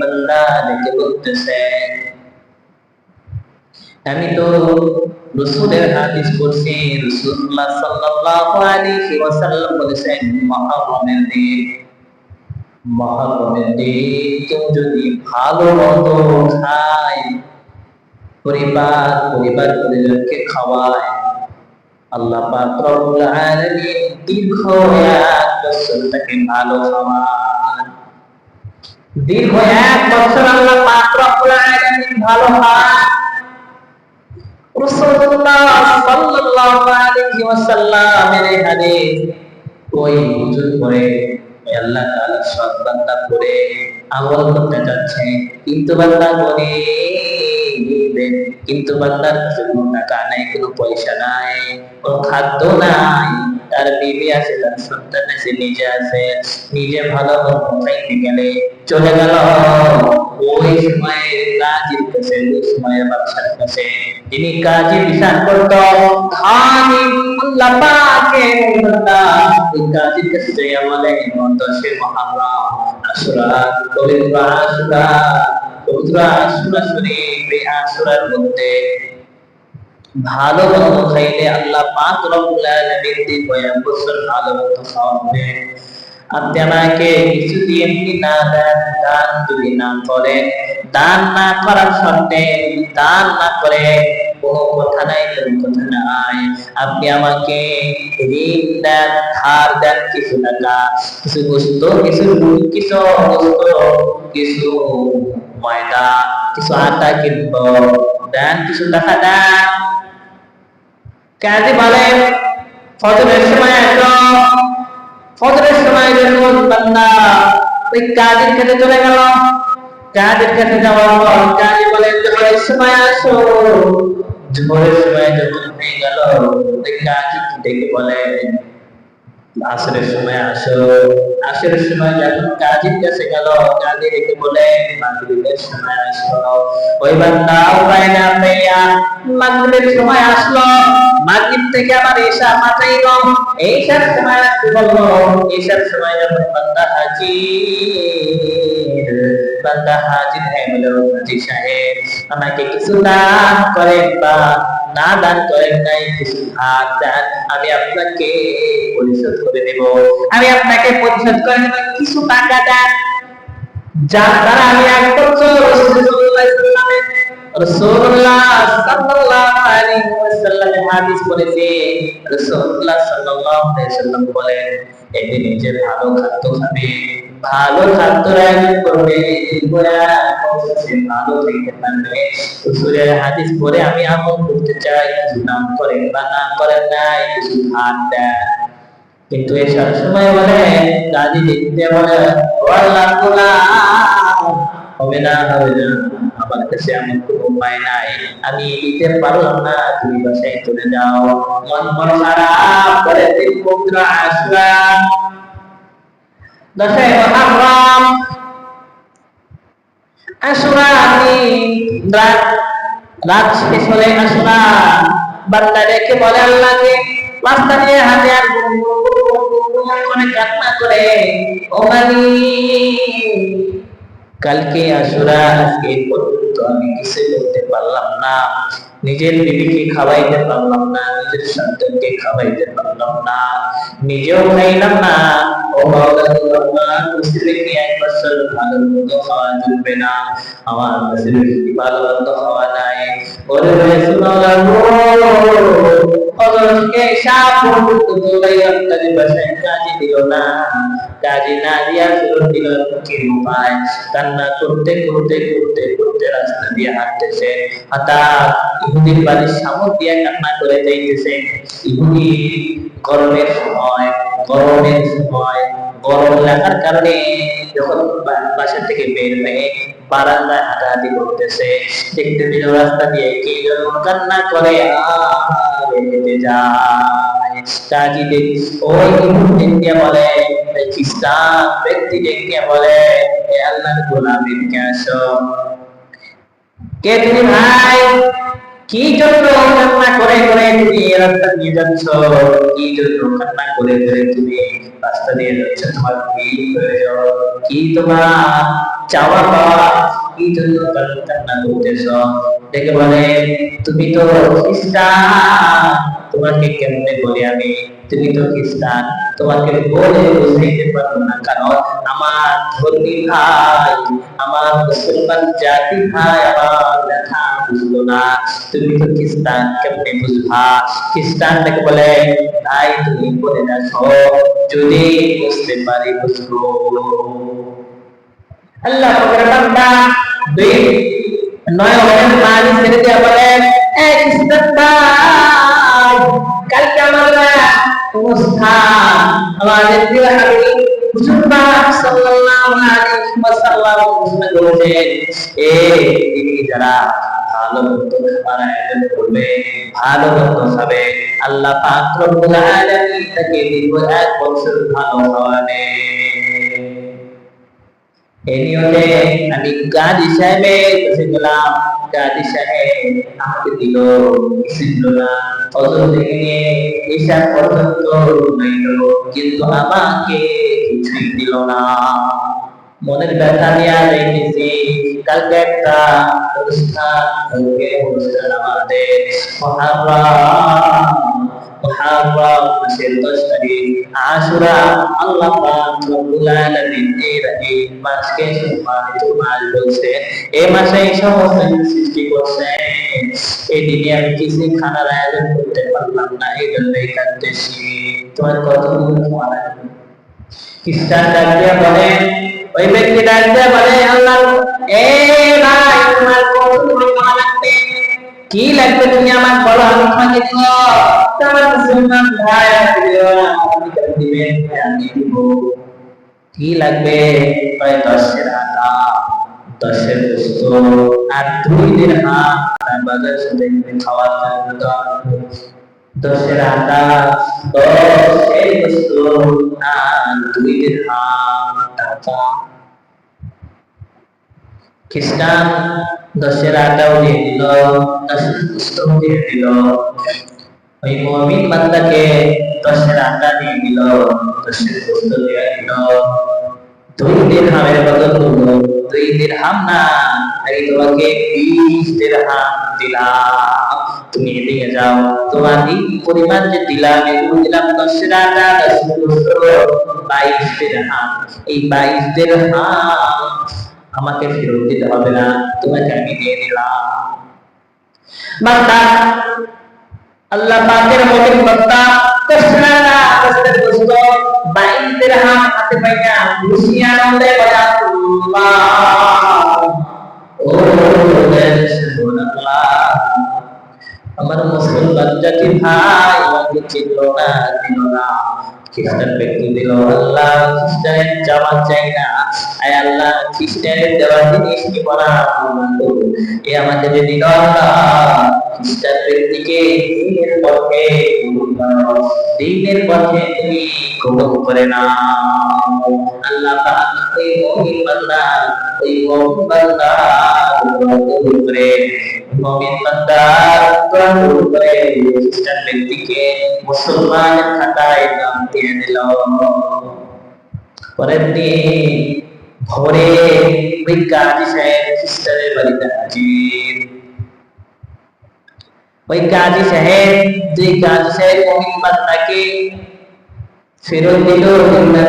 বান্দা দেখে বলতেছেন আমি তো রসুলের হাদিস পড়ছি, রসুল্লাহ সাল্লাল্লাহু আলাইহি ওয়াসাল্লাম বলেছেন মহারমের দিন। মহারমের দিন, কেউ যদি ভালো মন্দ খায়, পরিবার পরিবার পরিজনকে খাওয়ায়, আল্লাহ পাক রব্বুল আলামিন দীর্ঘ এক বছর তাকে ভালো খাওয়ায়। দীর্ঘ এক বছর আল্লাহ পাক রব্বুল আলামিন ভালো খাওয়ায় রাসূলুল্লাহ সাল্লাল্লাহু আলাইহি হাদিস, ওই করে আল্লাহ তাআলা বান্দা করে আমল করতে যাচ্ছে। কিন্তু বান্দা বলে কিন্তু বান্দার টাকা নাই, কোনো পয়সা নাই, কোনো খাদ্য নাই। তার বিবি আছে তার সন্তান আছে, নিজে আছে, নিজে ভালো মন্দ গেলে? চলে গেল। ওই সময় কাজের কাছে ওই সময়ের ব্যবসার কাছে। যিনি কাজে বিচার করত, খানি আল্লাহ পাকে বান্দা ওই কাজের কাছে যাই আমাদের দশে মহারাম আশুরা পবিত্র আশুরা পবিত্র আশুরা শরীফ এই আশুরার মধ্যে ভালো মন্দ খাইলে আল্লাহ পাক রব্বুল বছর ভালো খাওয়াবে আপনি আমাকে কিছু না দেন, দান যদি না দান না করার দান না করে কোনো কথা নাই, কোনো কথা নাই। আপনি আমাকে ঋণ দেন, ধার দেন, কিছু টাকা, কিছু বস্তু, কিছু কিছু বস্তু কিছু ময়দা, কিছু আটা কিনব। দেন, কিছু টাকা দেন। কাজী বলেন ফজরের সময় আসো ফজরের সময় যখন বান্দা ওই কাজের ক্ষেত্রে চলে গেল। কাজের ক্ষেত্রে যাওয়ার পর কাজী বলেন জোহরের সময় আসো জোহরের সময় যখন হয়ে গেল, ওই কাজী ডেকে বলেন আসরের সময় আসো। আসরের সময় যখন কাজীর কাছে গেল, কাজী ডেকে বলে, মাগরিবের সময় আসো ওই বান্দা উপায় না পেয়া মাগরিবের সময় আসলো। মাগরিব থেকে আবার এসা পাঠাইল এইসার সময় আসতে বলল এইসার সময় যখন বান্দা হাজির বান্দা হাজির হয়ে হাজি সাহেব। আমাকে কিছু দান করেন বা না দান করেন নাই, কিছু দেন আমি আপনাকে পরিশোধ করে দেব। আমি আপনাকে পরিশোধ করে দেব, কিছু টাকা দেন। দ্বারা আমি ওয়াসাল্লাম হাদিস ওয়াসাল্লাম বলেন এতে নিজে ভালো খাদ্য খাবে ভালো হাদিস পড়ে আমি আমল করতে চাই। কিছু নাম করেন বা না করেন নাই, কিছু ভাত দেন। কিন্তু এই সব সময় বলে কাজী দেখতে বলে হবে না হবে না। আমার কাছে এমন কোনো উপায় নাই। আমি দিতে পারলাম না, তুমি বাসায় চলে যাও। মন মন খারাপ করে আসরা দশে মহারাম আসরা আমি রাত শেষ আসরা বান্দা রেখে বলে আল্লাহকে, রাস্তা দিয়ে হাতে আর করে কান্না করে, ও কালকে আসুরা আজকে পর্যন্ত আমি কিছু করতে পারলাম না। নিজের বিবিকে খাওয়াইতে পারলাম না, নিজের সন্তানকে খাওয়াইতে পারলাম না, নিজেও খাইলাম না। ও আমার মুসলিমকে এক বছর ভালো মন্দ খাওয়া চলবে না, আমার মুসলিমকে ভালো মন্দ খাওয়া নাই। ওরে রাসূলুল্লাহ অজরকে সাপ পর্যন্ত দৌড়াই আপনাদের বাসায় কাজে দিল না। কাজে না দিয়া দিল কি উপায় কান্না করতে করতে করতে করতে রাস্তা দিয়ে হাঁটতেছে। হঠাৎ ইহুদির বাড়ির সামনে দিয়ে কান্না করে যাইতেছে। ইহুদি, গরমের সময় গরমের সময়, গরম লাগার কারণে যখন বাসা থেকে বের হয়ে বারান্দায় হাঁটাহাঁটি করতেছে। দেখতে দিল রাস্তা দিয়ে কে যখন কান্না করে আর হেঁটে যায় কাজী দেখ ওই ইহুদিনকে বলে খ্রিস্টান ব্যক্তি ডেকে বলে হে আল্লাহর গোলাম এদিকে আসো। কে তুমি ভাই? কি জন্য করে করে তুমি তো খ্রিস্টান, তোমাকে কেমনে বলি আমি তুমি তো খ্রিস্টান। তোমাকে বলে বুঝাইতে পারব না কারণ আমার ধর্মী ভাই আমার মুসলমান জাতি ভাই, আমার লেখা বুঝলো না। তুমি তো খ্রিস্টান, কেমনে বুঝবা? খ্রিস্টানটাকে বলে ভাই তুমি বলে দেখো যদি বুঝতে পারি বুঝব আল্লাহ বান্দা দুই নয় ওখানে মালি ছেড়ে দিয়ে বলেন এক কালকে আমার অনুষ্ঠান, আমাদের প্রিয় হাবিব সাল্লাল্লাহু আলাইহি ওয়াসাল্লাম করেছেন। এ যারা আমি গাজী সাহেবের কাছে গেলাম গাজী সাহেব আমাকে দিল কিছু না অজর থেকে নিয়ে ঈশা পর্যন্ত কিন্তু আমাকে কিছুই দিল না। মনের ব্যথা নিয়ে দেখেছি, কালকে একটা অনুষ্ঠান অনুষ্ঠান আমাদের মহারাম মুহাররম মাসের 10 তারিখ, আশুরা, আল্লাহ রব্বুল আলামিন এই মাস এই মাসে এই সমস্ত সৃষ্টি করছেন এই আমি কিছু খানার আয়োজন পারলাম না, এই জন্যই তোমার কতগুলো খাওয়া খ্রিস্টান ডাক দিয়া বলে ওই ব্যক্তি ডাক বলে, আল্লাহ, এ ভাই, তোমার কতগুলো খাওয়া লাগবে। কি লাগবে তুমি আমার বলো, আমি তোমাকে দিব। তোমার মুসলমান ভাই আপনি আমি দিব। কি লাগবে? কয়, দশের আটা দশের গোস্ত আর দুই দিন হাত বাজার সাথে খাওয়ার জন্য দশের আটা দশের গোস্ত আর দুই দিন হাত টাকা খ্রিস্টান দশের আটাও দিয়ে দিল দশের পুস্তক দিয়ে দিল ওই মমিন বান্দাকে দশের আটা দিয়ে দিল দশের পুস্তক দিয়ে দিল দুই দিন হামের বদল দুই দিন হাম না আমি তোমাকে বিশ দিন হাম দিলাম। তুমি এদিকে যাও। তোমার এই পরিমাণ যে দিলাম, এগুলো দিলাম বাইশ দিন হাম এই বাইশ দিন আমাকে ফেরত দিতে হবে না, তোমাকে আমি দিয়ে দিলাম। বান্দা, আল্লাহ পাকের মতের বান্দা কৃষ্ণানা কষ্টের কষ্ট বাইশ দিরহাম হাতে পাইয়া খুশি আনন্দে বলে আল্লাহ ও আমার মুসলমান জাতি ভাই, আমাকে চিনল না, দিল না। খ্রিস্টান ব্যক্তি দিল, আল্লাহ খ্রিস্টানের জামা চাই না। আয় আল্লাহ, খ্রিস্টানের দেওয়া জিনিস কি বলা? এ আমাকে যে দিল আল্লাহ, খ্রিস্টান ব্যক্তিকে দিনের পথে দিনের পথে তুমি কবুল করে না আল্লাহ পাক ওই মুমিন বান্দা ওই মুমিন বান্দা কবুল করে মুমিন বান্দা কবুল করে খ্রিস্টান ব্যক্তিকে মুসলমানের খাতায় নাম দিয়ে দিল পরের দিন ভোরে ওই কাজী সাহেব খ্রিস্টানের বাড়িতে হাজির ওই কাজী সাহেব যে কাজী সাহেব মহিন বান্দাকে ফেরত দিল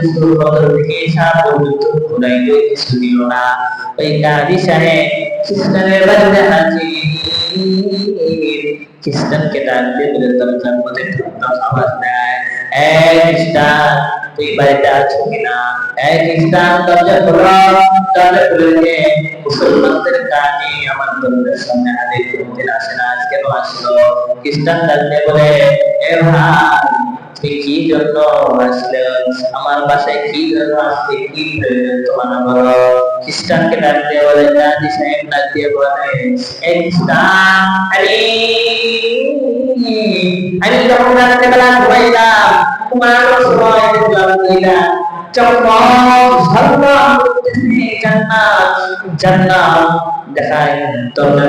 কিছু বদল থেকে সাত পর্যন্ত ঘুরাইল কিছু দিল না। ওই কাজী সাহেব খ্রিস্টানের বাড়িতে হাজির। খ্রিস্টানকে ডাক দিয়ে বলে দরজার মধ্যে আওয়াজ দেয় এই খ্রিস্টান, তুই বাড়িতে আছো কিনা? এই খ্রিস্টান, দরজা খোলো। দরজা খুলে দিয়ে মুসলমানদের কাজে আমার দরজার সামনে হাজির করতে আসে না। আজকে আসলো খ্রিস্টান ডাক বলে, এ ভাই তুই কি জন্য আসলে? আমার বাসায় কি জন্য আসলে কি প্রয়োজন তোমার বলো খ্রিস্টানকে ডাক দিয়ে বলে কাজী সাহেব, ডাক দিয়ে বলে আমি যখন রাত্রে বেলা ঘুমাইলাম, ঘুমানোর সময় দেখলাম জান্নাত দেখায় দরজা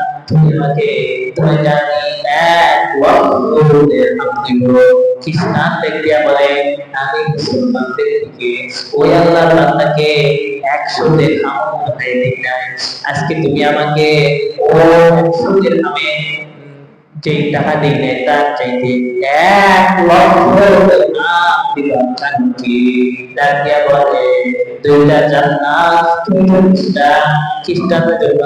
তুমি আমাকে তুমি জানি এক ওয়াক্তের আপনি খ্রিস্টান ব্যক্তি বলে, আমি মুসলমানদের থেকে ওই আল্লাহর বান্দাকে একশো দেড়হাম উঠাই দিলাম আজকে তুমি আমাকে ও একশো দেড়হামে যেই টাকা দিলে, তার চাইতে এক লক্ষ দেড়হাম দিলাম কারণকি ডাকিয়া বলে, দুইটা জান্নাত তুমি খ্রিস্টান, খ্রিস্টানদের জন্য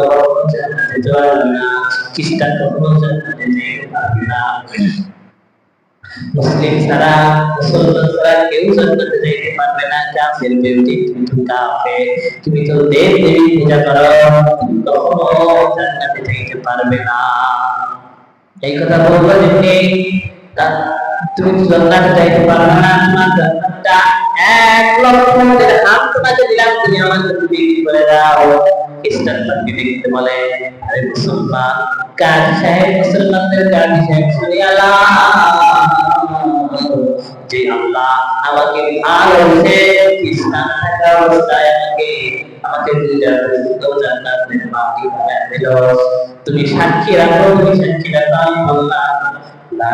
খ্রিস্টান কখনো জান্নাতে যেতে পারবে না মুসলিম ছাড়া মুসলমান ছাড়া কেউ জান্নাতে যাইতে পারবে না কাফের বিরোধী তুমি তো কাফের তুমি তো দেব দেবী পূজা করো কখনো জান্নাতে যাইতে পারবে না এই কথা বলব যেমনি তুমি জান্নাতে যাইতে না? এক লক্ষ তোমাকে দিলাম, তুমি আমাকে তুমি করে দাও। দেখতে বলে? আরে মুসলমান সাহেব, মুসলমানদের সাহেব আল্লাহ। যে আল্লাহ আমাকে ভালোবেসে খ্রিস্টান থাকা অবস্থায় আমাকে আমাকে মাটি বানায় দিল। তুমি সাক্ষী রাখো, তুমি সাক্ষী রাখো, আমি বললাম, লা